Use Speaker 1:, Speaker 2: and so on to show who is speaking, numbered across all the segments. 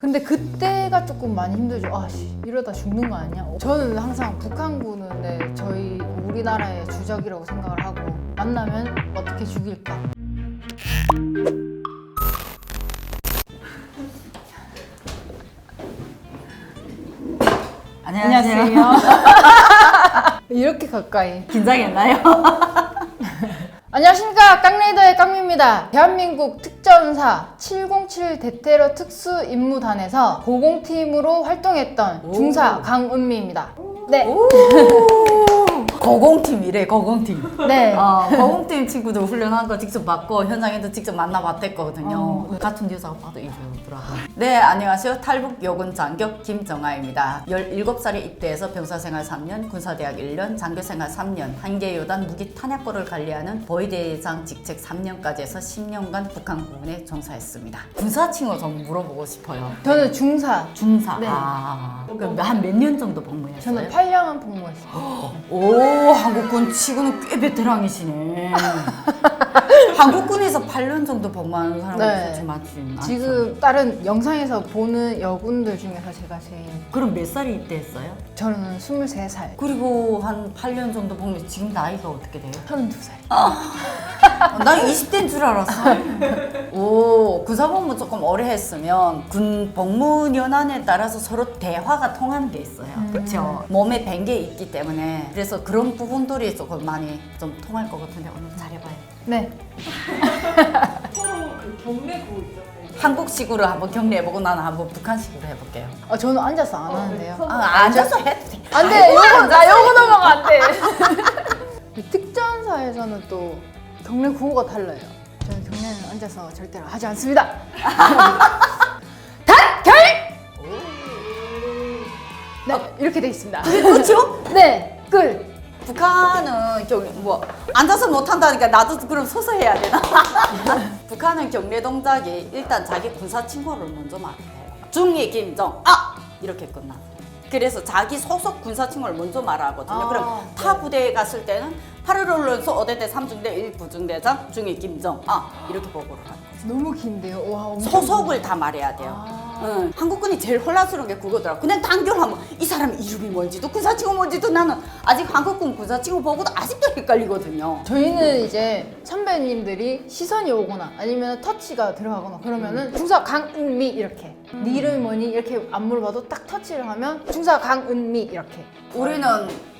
Speaker 1: 근데 그때가 조금 많이 힘들죠. 아씨 이러다 죽는 거 아니야? 저는 항상 북한군은 네, 저희 우리나라의 주적이라고 생각을 하고 만나면 어떻게 죽일까?
Speaker 2: 안녕하세요.
Speaker 1: 이렇게 가까이.
Speaker 2: 긴장했나요?
Speaker 1: 안녕하십니까 깡레이더의 깡미입니다. 대한민국 특 전사 707 대테러 특수 임무단에서 고공팀으로 활동했던
Speaker 2: 오.
Speaker 1: 중사 강은미입니다. 네,
Speaker 2: 거공팀이래 거공팀.
Speaker 1: 네.
Speaker 2: 어, 거공팀 친구들 훈련한 거 직접 봤고 현장에도 직접 만나 봤댔거든요.
Speaker 1: 어.
Speaker 2: 같은 뉴스가 봐도 이러더라고요. 네 안녕하세요. 탈북 여군 장교 김정아입니다. 17살에 입대해서 병사생활 3년, 군사대학 1년, 장교생활 3년, 한계요단 무기 탄약고를 관리하는 보위대장 직책 3년까지 해서 10년간 북한군에 종사했습니다. 군사칭호 좀 물어보고 싶어요.
Speaker 1: 저는 중사.
Speaker 2: 중사.
Speaker 1: 네.
Speaker 2: 아, 한몇 년 정도 복무했어요?
Speaker 1: 저는 8년은 복무했어요.
Speaker 2: 오 한국군 치고는 꽤 베테랑이시네. 한국군에서 8년 정도 복무하는 사람은
Speaker 1: 네.
Speaker 2: 많지 않죠.
Speaker 1: 지금 다른 영상에서 보는 여군들 중에서 제가 제일
Speaker 2: 그럼 몇 살에 입대했어요?
Speaker 1: 저는 23살,
Speaker 2: 그리고 한 8년 정도 복무 지금 나이가 어떻게 돼요?
Speaker 1: 32살.
Speaker 2: 난 20대인 줄 알았어. 오, 군사복무 조금 오래 했으면 군 복무연한에 따라서 서로 대화가 통하는 게 있어요.
Speaker 1: 음.
Speaker 2: 그렇죠. 몸에 밴게 있기 때문에 그래서 그런 부분들이 조금 많이 좀 통할 것 같은데 오늘 잘해봐요.
Speaker 1: 네.
Speaker 3: 서로 그 있잖아요.
Speaker 2: 한국식으로 한번 격리해보고 나는 한번 북한식으로 해볼게요.
Speaker 1: 아, 저는 앉아서 안 하는데요.
Speaker 3: 네.
Speaker 2: 아, 앉아서 해도 돼.
Speaker 1: 안 돼! 요거, 나 요거 넘어가 안 돼! 특전사에서는 또 경례 구호가 달라요. 저는 경례는 앉아서 절대로 하지 않습니다. 단결! 네, 이렇게 돼 있습니다.
Speaker 2: 그렇죠?
Speaker 1: 네, 끝!
Speaker 2: 북한은 격리 뭐 앉아서 못 한다니까 나도 그럼 서서 해야 되나? 북한은 격리 동작이 일단 자기 군사 친구를 먼저 말해요. 중위 김정 아 이렇게 끝나. 그래서 자기 소속 군사 친구를 먼저 말하거든요.
Speaker 1: 아,
Speaker 2: 그럼 타 부대에 갔을 때는 8월 언론소 어대대 3중대 1부중대장 중위 김정 아 이렇게 보고를 하는 거죠.
Speaker 1: 너무 긴데요. 와, 엄청
Speaker 2: 소속을 다 말해야 돼요.
Speaker 1: 아.
Speaker 2: 응. 한국군이 제일 혼란스러운 게 그거더라. 그냥 단결하면 이 사람 이름이 뭔지도 군사칭호 뭔지도 나는 아직 한국군 군사칭호 보고도 아직도 헷갈리거든요.
Speaker 1: 저희는 이제 선배님들이 시선이 오거나 아니면 터치가 들어가거나 그러면은 중사 강은미 이렇게 네 이름이 뭐니 이렇게 안 물어봐도 딱 터치를 하면 중사 강은미 이렇게
Speaker 2: 우리는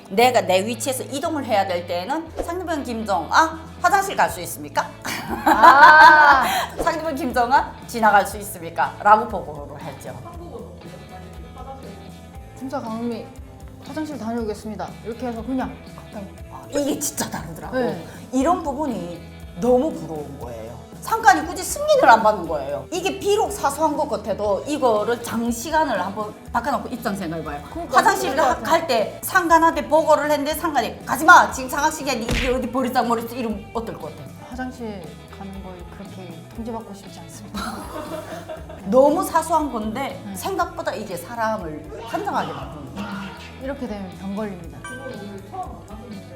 Speaker 2: 내가 내 위치에서 이동을 해야 될 때는 상대방 김정아 화장실 갈 수 있습니까?
Speaker 1: 아
Speaker 2: 상대방 김정아 지나갈 수 있습니까? 라고 보고를 했죠.
Speaker 1: 중사 강은미 화장실 다녀오겠습니다 이렇게 해서 그냥 가까이
Speaker 2: 아, 이게 진짜 다르더라고.
Speaker 1: 네.
Speaker 2: 이런 부분이 너무 부러운 거예요. 상관이 굳이 승인을 안 받는 거예요. 이게 비록 사소한 것 같아도 이거를 장시간을 한번 바꿔놓고 입장 생각해봐요.
Speaker 1: 그러니까
Speaker 2: 화장실
Speaker 1: 그럴 것 같아요.
Speaker 2: 갈때 상관한테 보고를 했는데 상관이 가지마 지금 장학 시간이 이게 어디 버리장 머리 이러면 어떨 것 같아요?
Speaker 1: 화장실 가는 걸 그렇게 통제받고 싶지 않습니다
Speaker 2: 너무 사소한 건데 생각보다 이게 사람을 환장하게 만드는 거예요.
Speaker 1: 이렇게 되면 병 걸립니다
Speaker 3: 오늘 처음 만났었는데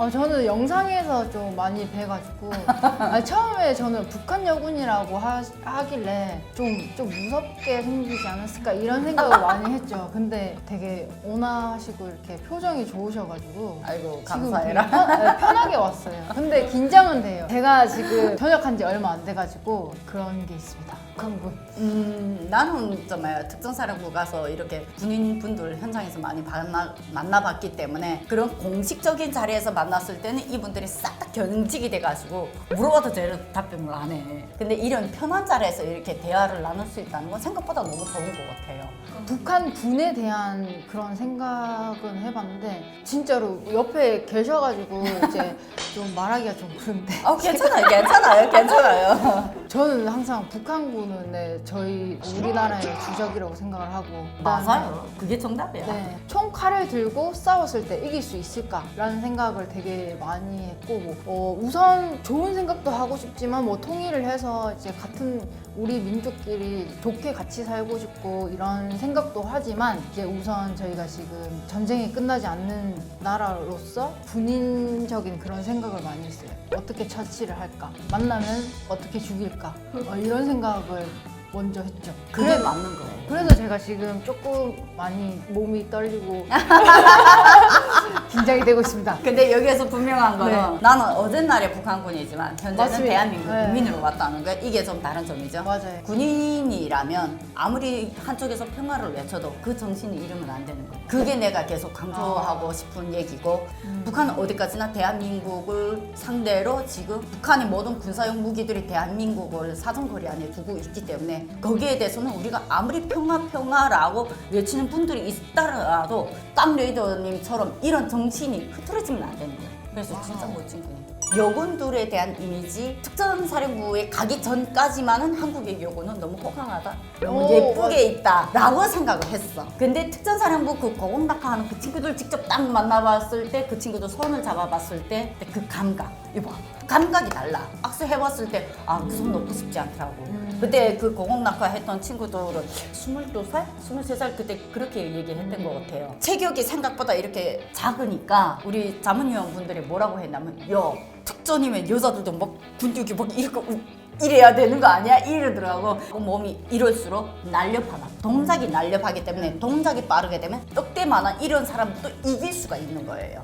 Speaker 3: 어,
Speaker 1: 저는 영상에서 좀 많이 뵈가지고 아니, 처음에 저는 북한 여군이라고 하, 하길래 좀, 좀 무섭게 생기지 않았을까 이런 생각을 많이 했죠. 근데 되게 온화하시고 이렇게 표정이 좋으셔가지고
Speaker 2: 아이고
Speaker 1: 지금
Speaker 2: 감사해라.
Speaker 1: 편, 네, 편하게 왔어요. 근데 긴장은 돼요. 제가 지금 전역한 지 얼마 안 돼가지고 그런 게 있습니다. 북한군.
Speaker 2: 음, 나는 정말 특전사령부 가서 이렇게 군인분들 현장에서 많이 만나, 만나봤기 때문에 그런 공식적인 자리에서 만났을 때는 이분들이 싹다 견직이 돼가지고 물어봐도 제대로 답변을 안 해. 근데 이런 편한 자리에서 이렇게 대화를 나눌 수 있다는 건 생각보다 너무 좋은 것 같아요.
Speaker 1: 북한 군에 대한 그런 생각은 해봤는데 진짜로 옆에 계셔가지고 이제 좀 말하기가 좀 그런데
Speaker 2: 아, 괜찮아요, 괜찮아요, 괜찮아요.
Speaker 1: 저는 항상 북한군은 네, 저희 우리나라의 주적이라고 생각을 하고
Speaker 2: 맞아요. 그게 정답이야.
Speaker 1: 네, 총칼을 들고 싸웠을 때 이길 수 있을까라는 생각을 되게 많이 했고 뭐, 어, 우선 좋은 생각도 하고 싶지만 뭐 통일을 해서 이제 같은 우리 민족끼리 좋게 같이 살고 싶고 이런 생각도 하지만 이제 우선 저희가 지금 전쟁이 끝나지 않는 나라로서 군인적인 그런 생각을 많이 했어요. 어떻게 처치를 할까? 만나면 어떻게 죽일까? 어, 이런 생각을 먼저 했죠.
Speaker 2: 그게
Speaker 1: 그래,
Speaker 2: 맞는 거예요.
Speaker 1: 그래서 제가 지금 조금 많이 몸이 떨리고 긴장이 되고 있습니다.
Speaker 2: 근데 여기에서 분명한 거는
Speaker 1: 네.
Speaker 2: 나는 어젯날에 북한군이지만 현재는
Speaker 1: 맞습니다.
Speaker 2: 대한민국
Speaker 1: 네.
Speaker 2: 국민으로 왔다는 거 이게 좀 다른 점이죠.
Speaker 1: 맞아요.
Speaker 2: 군인이라면 아무리 한쪽에서 평화를 외쳐도 그 정신이 잃으면 안 되는 거예요. 그게 내가 계속 강조하고 싶은 얘기고 북한은 어디까지나 대한민국을 상대로 지금 북한의 모든 군사용 무기들이 대한민국을 사정거리 안에 두고 있기 때문에 거기에 대해서는 우리가 아무리 평화 평화라고 외치는 분들이 있더라도 땀 레이더님처럼 이런 정신이 흐트러지면 안 되는 거예요. 그래서 진짜 멋진 군인. 여군들에 대한 이미지 특전사령부에 가기 전까지만은 한국의 여군은 너무 호강하다 너무
Speaker 1: 오,
Speaker 2: 예쁘게 있다라고 생각을 했어 근데 특전사령부 그 고공낙하하는 그 친구들 직접 딱 만나봤을 때 그 친구들 손을 잡아봤을 때 그 감각 이봐 감각이 달라. 악수해봤을 때 아 그 손 놓고 싶지 않더라고. 그때 그 고공낙하 했던 친구들은 22살? 23살 그때 그렇게 얘기했던 것 같아요. 체격이 생각보다 이렇게 작으니까 우리 자문위원 분들이 뭐라고 했냐면 야 특전이면 여자들도 막 근육이 막 이렇게 우- 이래야 되는 거 아니야? 이러더라고. 그 몸이 이럴수록 날렵하다. 동작이 날렵하기 때문에 동작이 빠르게 되면 떡대만한 이런 사람도 이길 수가 있는 거예요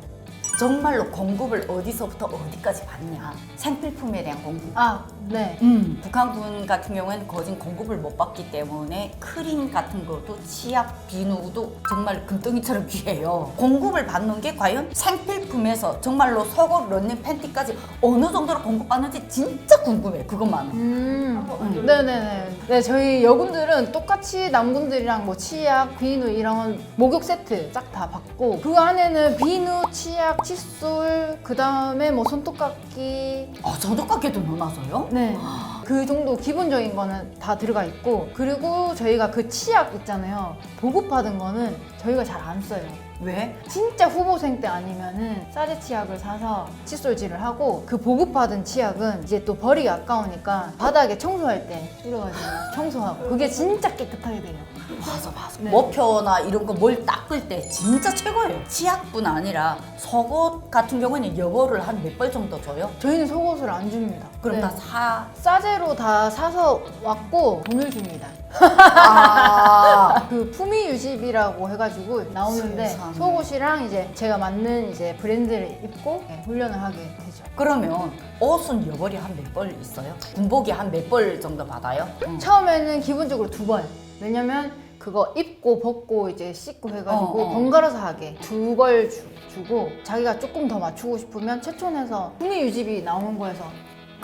Speaker 2: 정말로 공급을 어디서부터 어디까지 받냐 생필품에 대한 공급
Speaker 1: 아, 네.
Speaker 2: 음, 북한군 같은 경우에는 거진 공급을 못 받기 때문에 크림 같은 것도 치약, 비누도 정말 금덩이처럼 귀해요. 공급을 받는 게 과연 생필품에서 정말로 속옷, 런닝 팬티까지 어느 정도로 공급받는지 진짜 궁금해. 그것만은.
Speaker 1: 음, 네네네. 네, 저희 여군들은 똑같이 남군들이랑 뭐 치약, 비누 이런 목욕 세트 쫙 다 받고 그 안에는 비누, 치약, 칫솔, 그 다음에 뭐 손톱깎이
Speaker 2: 아, 저도깎이도 넣어놔서요?
Speaker 1: 네. 그 정도 기본적인 거는 다 들어가 있고 그리고 저희가 그 치약 있잖아요. 보급받은 거는 저희가 잘 안 써요.
Speaker 2: 왜?
Speaker 1: 진짜 후보생 때 아니면은 싸제 치약을 사서 칫솔질을 하고 그 보급받은 치약은 이제 또 버리기 아까우니까 바닥에 청소할 때 뿌려가지고 청소하고 그게 진짜 깨끗하게 돼요.
Speaker 2: 맞아, 맞아.
Speaker 1: 네.
Speaker 2: 머표나 이런 거 뭘 닦을 때 진짜 최고예요. 치약뿐 아니라 속옷 같은 경우에는 여벌을 한 몇 벌 정도 줘요?
Speaker 1: 저희는 속옷을 안 줍니다.
Speaker 2: 그럼
Speaker 1: 네.
Speaker 2: 다 사.
Speaker 1: 싸제로 다 사서 왔고 돈을 줍니다.
Speaker 2: 아.
Speaker 1: 그 품위 유지비라고 해가지고 나오는데
Speaker 2: 세상에.
Speaker 1: 속옷이랑 이제 제가 맞는 이제 브랜드를 입고 네, 훈련을 하게 되죠.
Speaker 2: 그러면 옷은 여벌이 한 몇 벌 있어요? 군복이 한 몇 벌 정도 받아요? 응.
Speaker 1: 처음에는 기본적으로 두 벌. 왜냐면 그거 입고 벗고 이제 씻고 해가지고
Speaker 2: 어, 어.
Speaker 1: 번갈아서 하게 두 벌 주고 자기가 조금 더 맞추고 싶으면 최촌에서 품위 유지비 나오는 거에서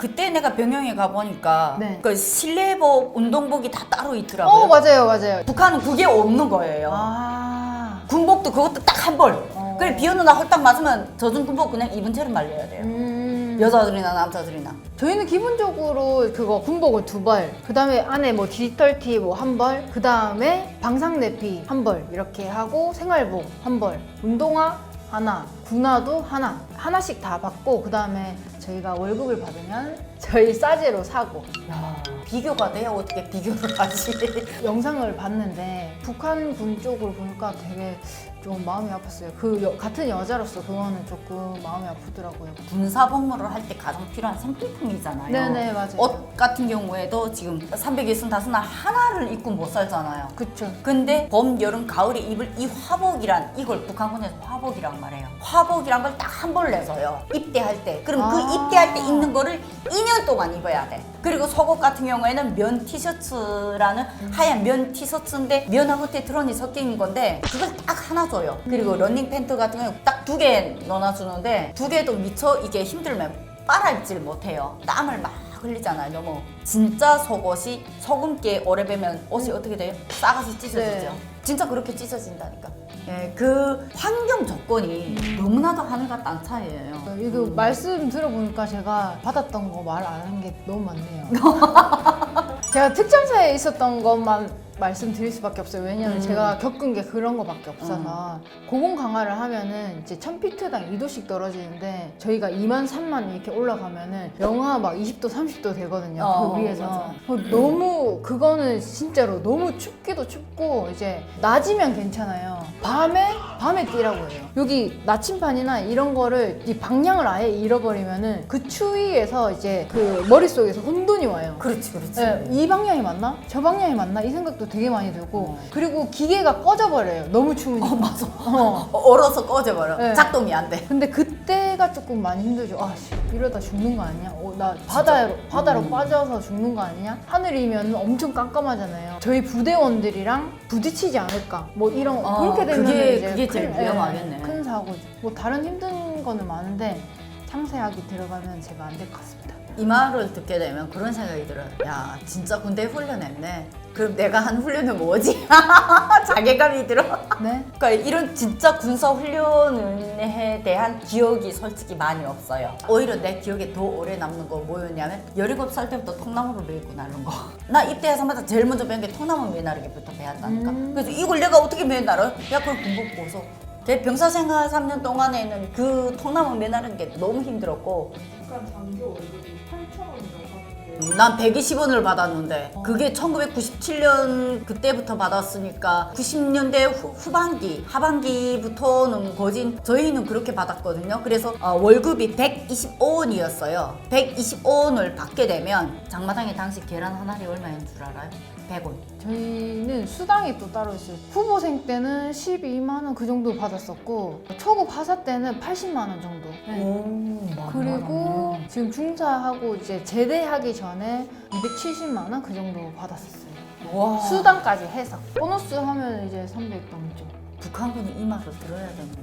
Speaker 2: 그때 내가 병영에 가보니까
Speaker 1: 네.
Speaker 2: 그 실내복, 운동복이 다 따로 있더라고요.
Speaker 1: 어 맞아요 맞아요.
Speaker 2: 북한은 그게 없는 거예요.
Speaker 1: 아.
Speaker 2: 군복도 그것도 딱 한 벌.
Speaker 1: 어.
Speaker 2: 그래 비 오는 날 홀딱 맞으면 젖은 군복 그냥 입은 채로 말려야 돼요.
Speaker 1: 음.
Speaker 2: 여자들이나 남자들이나.
Speaker 1: 저희는 기본적으로 그거 군복을 두 벌, 그 다음에 안에 뭐 디지털 티 뭐 한 벌, 그 다음에 방상 내피 한 벌 이렇게 하고 생활복 한 벌, 운동화 하나, 군화도 하나, 하나씩 다 받고 그 다음에 저희가 월급을 받으면 저희 싸제로 사고.
Speaker 2: 야 비교가 돼요 어떻게 비교를 하지?
Speaker 1: 영상을 봤는데 북한 군 쪽을 보니까 되게 좀 마음이 아팠어요. 그 여- 같은 여자로서 그거는 조금 마음이 아프더라고요.
Speaker 2: 군사 복무를 할 때 가장 필요한 생필품이잖아요.
Speaker 1: 네네 맞아요.
Speaker 2: 옷 같은 경우에도 지금 365날 하나를 입고 못 살잖아요.
Speaker 1: 그쵸.
Speaker 2: 근데 봄, 여름, 가을에 입을 이 화복이란 이걸 북한군에서 화복이란 말해요. 화복이란 걸 딱 한 벌 내서요. 입대할 때. 그럼 그
Speaker 1: 아.
Speaker 2: 입대할 때 입는 거를 2년 동안 입어야 돼. 그리고 속옷 같은 경우에는 면 티셔츠라는 하얀 면 티셔츠인데 면하고 테트론이 섞인 건데 그걸 딱 하나 줘요. 그리고 러닝 팬트 같은 경우는 딱두 개 넣어주는데 두 개도 미처 이게 힘들면 빨아입질 못해요. 땀을 막 흘리잖아요. 너무 진짜 속옷이 소금기에 오래 배면 옷이 어떻게 돼요? 싸가지 찢어지죠.
Speaker 1: 네.
Speaker 2: 진짜 그렇게 찢어진다니까. 예, 그 환경 조건이 너무나도 하늘과 땅 차이예요.
Speaker 1: 이거 말씀 들어보니까 제가 받았던 거 말 안 한 게 너무 많네요. 제가 특전사에 있었던 것만 말씀드릴 수밖에 없어요. 왜냐면
Speaker 2: 음.
Speaker 1: 제가 겪은 게 그런 거밖에 없어서 고공 강화를 하면은 이제 1000피트당 2도씩 떨어지는데 저희가 2만 3만 이렇게 올라가면은 영하 막 20도 30도 되거든요.
Speaker 2: 어,
Speaker 1: 그 위에서
Speaker 2: 맞아.
Speaker 1: 어, 너무 그거는 진짜로 너무 춥기도 춥고 이제 낮이면 괜찮아요. 밤에 밤에 뛰라고 해요. 여기 나침반이나 이런 거를 이 방향을 아예 잃어버리면은 그 추위에서 이제 그 머릿속에서 혼돈이 와요.
Speaker 2: 그렇지 그렇지.
Speaker 1: 네, 이 방향이 맞나? 저 방향이 맞나? 이 생각도 되게 많이 들고
Speaker 2: 어.
Speaker 1: 그리고 기계가 꺼져버려요. 너무 추우니까.
Speaker 2: 어 맞아.
Speaker 1: 어.
Speaker 2: 어, 얼어서 꺼져버려.
Speaker 1: 네.
Speaker 2: 작동이 안 돼.
Speaker 1: 근데 그때가 조금 많이 힘들죠. 아, 씨, 이러다 죽는 거 아니야? 어, 나 바다로, 바다로
Speaker 2: 음.
Speaker 1: 빠져서 죽는 거 아니냐? 하늘이면 엄청 깜깜하잖아요. 저희 부대원들이랑 부딪히지 않을까? 뭐 이런,
Speaker 2: 어,
Speaker 1: 그렇게 되면
Speaker 2: 그게-
Speaker 1: 이제
Speaker 2: 그게 제일
Speaker 1: 큰, 예,
Speaker 2: 위험하겠네.
Speaker 1: 큰 사고죠. 뭐 다른 힘든 거는 많은데 상세하게 들어가면 제가 안 될 것 같습니다.
Speaker 2: 이 말을 듣게 되면 그런 생각이 들어요. 야, 진짜 군대 훈련했네. 그럼 내가 한 훈련은 뭐지? 자괴감이 들어.
Speaker 1: 네?
Speaker 2: 그러니까 이런 진짜 군사 훈련에 대한 기억이 솔직히 많이 없어요. 오히려 내 기억에 더 오래 남는 거 뭐였냐면 17살 때부터 통나무를 메고 나른 거. 나 입대하자마자 제일 먼저 배운 게 통나무 메나르기부터 배웠다니까.
Speaker 1: 음.
Speaker 2: 그래서 이걸 내가 어떻게 메나르? 야, 그럼 군복 벗어. 내 병사 생활 3년 동안에는 그 통나무 메나르는 게 너무 힘들었고.
Speaker 3: 약간 장교 월급이 8,000원이라고 하는데.
Speaker 2: 난 120원을 받았는데 그게 1997년 그때부터 받았으니까 90년대 후, 후반기 하반기부터는 거진 저희는 그렇게 받았거든요. 그래서 어, 월급이 125원이었어요. 125원을 받게 되면 장마당에 당시 계란 한 알이 얼마인 줄 알아요? 100원.
Speaker 1: 저희 는 수당이 또 따로 있어요. 후보생 때는 12만 원 그 정도 받았었고 초급 하사 때는 80만 원 정도. 네.
Speaker 2: 오,
Speaker 1: 그리고 지금 중사하고 이제 제대하기 전에 270만 원 그 정도 받았었어요.
Speaker 2: 와
Speaker 1: 수당까지 해서 보너스 하면 이제 300 넘죠.
Speaker 2: 북한군이 이 말을 들어야 됩니다.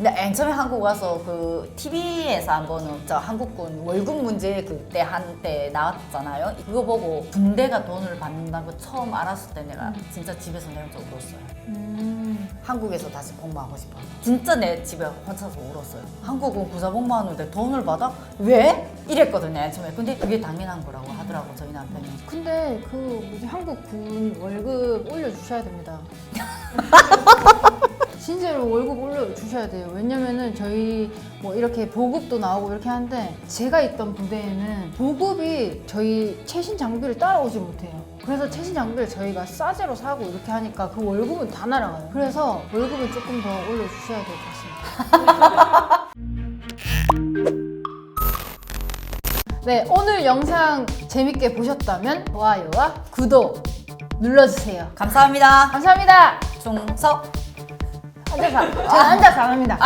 Speaker 2: 근데 맨 처음에 한국 와서 그 TV에서 한 번은 저 한국군 월급 문제 그때 한때 나왔잖아요. 그거 보고 군대가 돈을 받는다고 처음 알았을 때 내가 진짜 집에서 내가 좀 울었어요.
Speaker 1: 음.
Speaker 2: 한국에서 다시 복무하고 싶어. 진짜 내 집에 혼자서 울었어요. 한국은 부사 복무하는데 돈을 받아? 왜? 이랬거든요, 맨 처음에. 근데 그게 당연한 거라고 하더라고, 저희 남편이.
Speaker 1: 근데 그 뭐지 한국 군 월급 올려주셔야 됩니다. 월급 올려주셔야 돼요. 왜냐면은 저희 뭐 이렇게 보급도 나오고 이렇게 하는데 제가 있던 부대에는 보급이 저희 최신 장비를 따라오지 못해요. 그래서 최신 장비를 저희가 싸제로 사고 이렇게 하니까 그 월급은 다 날아가요. 그래서 월급을 조금 더 올려주셔야 될 것 같습니다. 네, 오늘 영상 재밌게 보셨다면 좋아요와 구독 눌러주세요.
Speaker 2: 감사합니다.
Speaker 1: 감사합니다.
Speaker 2: 충성.
Speaker 1: 앉아서, 제가 앉아서 안 합니다.